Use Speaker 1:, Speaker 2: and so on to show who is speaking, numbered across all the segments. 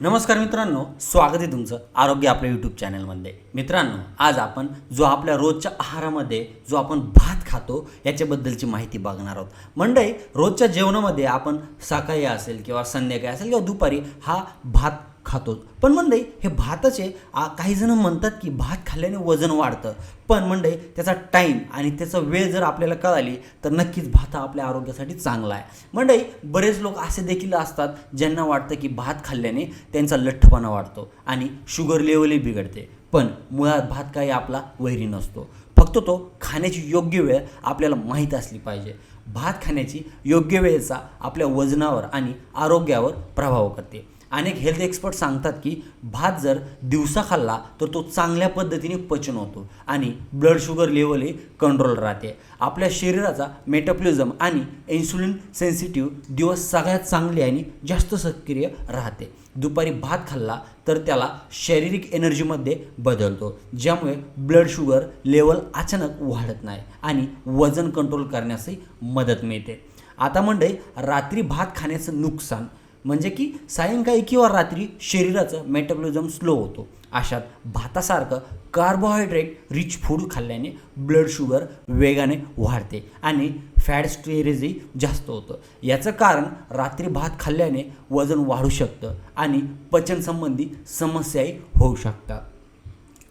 Speaker 1: नमस्कार मित्रांनो स्वागत आहे तुमचं आरोग्य आपल्या यूट्यूब चॅनलमध्ये मित्रांनो आज आपण जो आपल्या रोजच्या आहारामध्ये जो आपण भात खातो याच्याबद्दलची माहिती बघणार आहोत. मंडळी रोजच्या जेवणामध्ये आपण सकाळी असेल किंवा संध्याकाळी असेल किंवा दुपारी हा भात खातो पण म्हणजे हे भाताचे आ, काही जण म्हणतात की भात खाल्ल्याने वजन वाढतं. पण म्हणजे त्याचा टाईम आणि त्याचा वेळ जर आपल्याला कळाली तर नक्कीच भात हा आपल्या आरोग्यासाठी चांगला आहे. म्हणजे बरेच लोक असे देखील असतात ज्यांना वाटतं की भात खाल्ल्याने त्यांचा लठ्ठपणा वाढतो आणि शुगर लेवलही बिघडते. पण मुळात भात काही आपला वैरी नसतो. फक्त तो खाण्याची योग्य वेळ आपल्याला माहीत असली पाहिजे. भात खाण्याची योग्य वेळेचा आपल्या वजनावर आणि आरोग्यावर प्रभाव करते. अनेक हेल्थ एक्सपर्ट सांगतात की भात जर दिवसा खाल्ला तर तो चांगल्या पद्धतीने पचन होतो आणि ब्लड शुगर लेवलही कंट्रोल राहते. आपल्या शरीराचा मेटाबॉलिझम आणि इन्सुलिन सेन्सिटिव्ह दिवस सगळ्यात चांगले आणि जास्त सक्रिय राहते. दुपारी भात खाल्ला तर त्याला शारीरिक एनर्जीमध्ये बदलतो ज्यामुळे ब्लड शुगर लेवल अचानक वाढत नाही आणि वजन कंट्रोल करण्यासही मदत मिळते. आता म्हणजे रात्री भात खाण्याचं नुकसान म्हणजे की सायंकाळी किंवा रात्री शरीराचं मेटाबॉलिझम स्लो होतो. अशात भातासारखं कार्बोहायड्रेट रिच फूड खाल्ल्याने ब्लड शुगर वेगाने वाढते आणि फॅट स्टोरेजही जास्त होतं. याचं कारण रात्री भात खाल्ल्याने वजन वाढू शकतं आणि पचनसंबंधी समस्याही होऊ शकतात.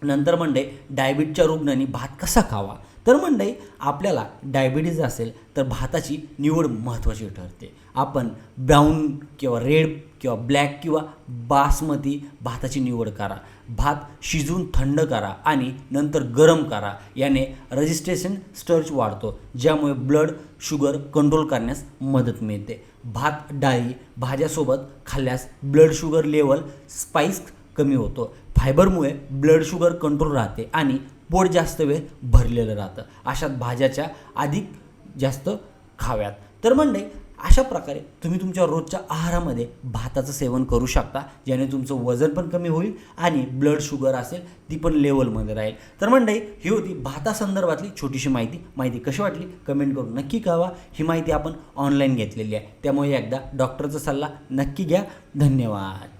Speaker 1: नंतर म्हणजे डायबिटीच्या रुग्णांनी भात कसा खावा? तर म्हणजे आपल्याला डायबिटीज असेल तर भाताची निवड महत्त्वाची ठरते. आपण ब्राऊन किंवा रेड किंवा ब्लॅक किंवा बासमती भाताची निवड करा. भात शिजवून थंड करा आणि नंतर गरम करा. याने रजिस्ट्रेशन स्टर्च वाढतो ज्यामुळे ब्लड शुगर कंट्रोल करण्यास मदत मिळते. भात डाळी भाज्यासोबत खाल्ल्यास ब्लड शुगर लेवल स्पाइस कमी होतो. फायबरमुळे ब्लड शुगर कंट्रोल राहते आणि पोट जास्त वेळ भरलेलं राहतं. अशात भाज्याच्या अधिक जास्त खाव्यात. तर म्हणजे अशा प्रकारे तुम्ही तुमच्या रोजच्या आहारामध्ये भाताचं सेवन करू शकता ज्याने तुमचं वजन पण कमी होईल आणि ब्लड शुगर असेल ती पण लेवलमध्ये राहील. तर मंडळी ही होती भातासंदर्भातली छोटीशी माहिती. माहिती कशी वाटली? कमेंट करून नक्की कळवा. ही माहिती आपण ऑनलाईन घेतलेली आहे. त्यामुळे एकदा डॉक्टरचा सल्ला नक्की घ्या. धन्यवाद.